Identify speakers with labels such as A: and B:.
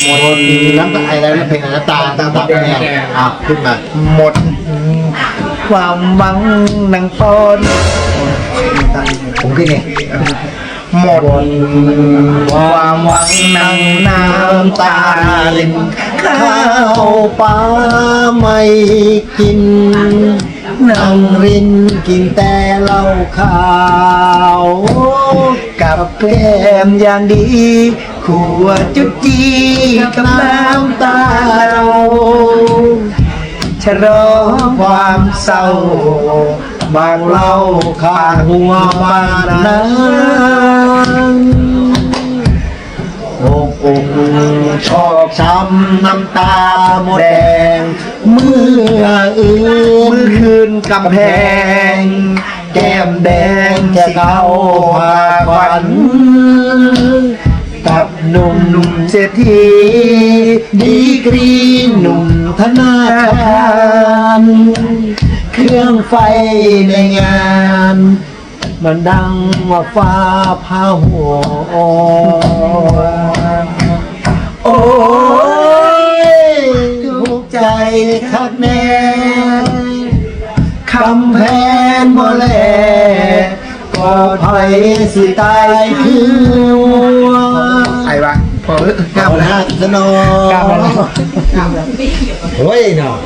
A: หมดน้ำตาอะไรนะเพลงอะไรนะตาตาตาแดงอะขึ้นมา
B: หมด ความหวังนางปอน
A: ผมขึ้นไง
B: หมดความหวังนางน้ำตาลิน
A: ข้าวปลาไม่กินนั่งรินกินแต่เหล้าขาว
B: กับแก้มอย่างดี ขวดจุดจีกับน้ำตาเราฉลอความเศร้าบางเล่าข้างหัวบานนั้น
A: อกอกชอกช้ำน้ำตาหมดแดง เมื่ออื่
B: เมื่อนคืนกำแพง แก้มแดงจะเข้าพาขวัน หนุ่มเศรษฐีดีกรีหนุ่มธนาคารเครื่องไฟในงาน มันดังว่าฟ้าพาหัวโอ้ยทุกใจคักแน่คำแพนบ่แลก็ถอยสิตายคือ วัว
A: ใครวะ
B: พอแล้ว
A: กล้ามาสนอก
B: ล้ามาแล้ว
A: เฮ้ยเนาะ